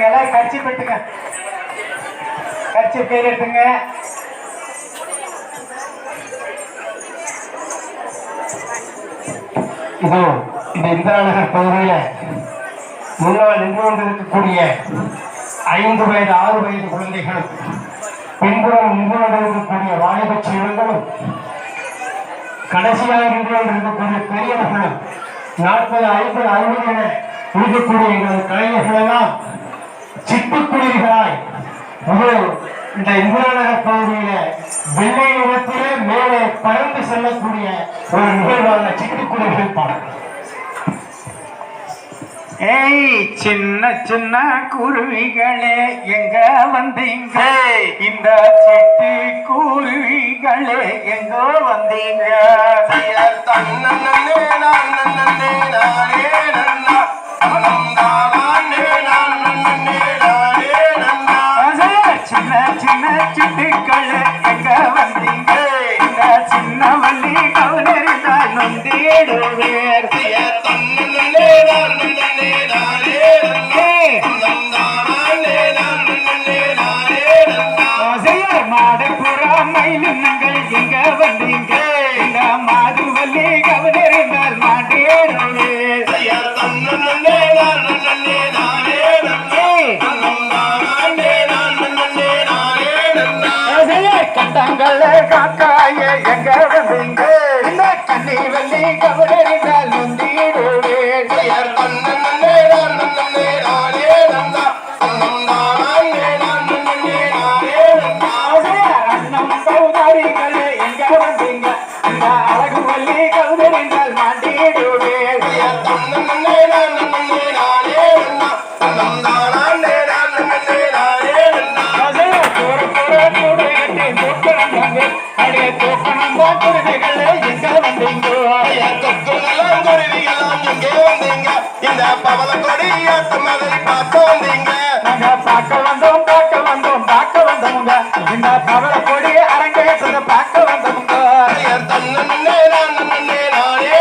எல்லாம் கட்சி பெட்டுங்க கட்சி பேர் எடுத்துங்க. இதோ இந்த இந்திராநகர் பகுதியில் முன்னால் நின்று கொண்டிருக்கக்கூடிய ஐந்து வயது ஆறு வயது குழந்தைகளும் பின்புறம் நின்று கொண்டிருக்கக்கூடிய வாலிப செல்வங்களும் கடைசியாக நின்று கொண்டிருக்கக்கூடிய பெரியவர்களும் நாற்பது ஐம்பது அறுபது என இருக்கக்கூடிய எங்களது கலைஞர்கள் எல்லாம் சிட்டுக்குருவிகளாய் இந்த இந்திரா நகர் பகுதியில வெள்ளை நிறத்திலே மேலே பறந்து செல்லக்கூடிய ஒரு நிகழ்வான சிட்டுக்குருவிகள் பாடம் ஏய் சின்ன சின்ன குருவிகளே எங்க வந்தீங்க இந்த சிட்டு குருவிகளே எங்க வந்தீங்க சிட்டுக்களே எங்க வந்தீங்க. சின்ன வள்ளி கவுனறிந்தால் நொந்திடுவேர் மாடு புறா எங்க வந்தீங்க. இந்த கண்ணி வள்ளி கவுனறிந்தால் நொந்திடுவேர் அண்ணம் சௌதாரிகளே எங்க வந்தீங்க. இந்த அழகு வள்ளி கவுனறிந்தால் மாட்டிடுவேர் இந்த பவள கொடி ஆட்ட மாதிரி பார்க்க வந்தீங்க. பார்க்க வந்தோம் பார்க்க வந்தோம் பார்க்க வந்தவங்க இந்த பவள கொடி அரங்கேற்றத பார்க்க வந்தவங்க தன்னே நான் நன்னே நானே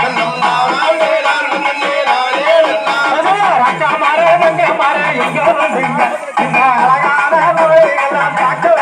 நன்னம் நானே நான் நன்னே நானே அக்கா மாற மங்க மாற எங்க வந்தீங்க. இந்த அழகான முறையெல்லாம் பார்க்க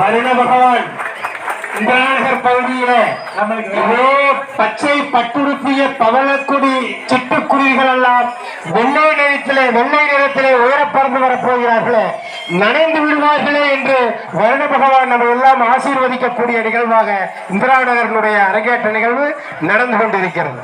வருண பகவான். இந்திராநகர் பகுதியில நம்மளுக்கு பச்சை பட்டுடுப்பிய பவளக்குடி சிட்டுக்குருவிகள் எல்லாம் வெள்ளை நிறத்திலே வெள்ளை நிறத்திலே உயர பறந்து வரப்போகிறார்களே. நனைந்து விடுவார்களே என்று வருண பகவான் நம்ம எல்லாம் ஆசீர்வதிக்கக்கூடிய நிகழ்வாக இந்திராநகரனுடைய அரங்கேற்ற நிகழ்வு நடந்து கொண்டிருக்கிறது.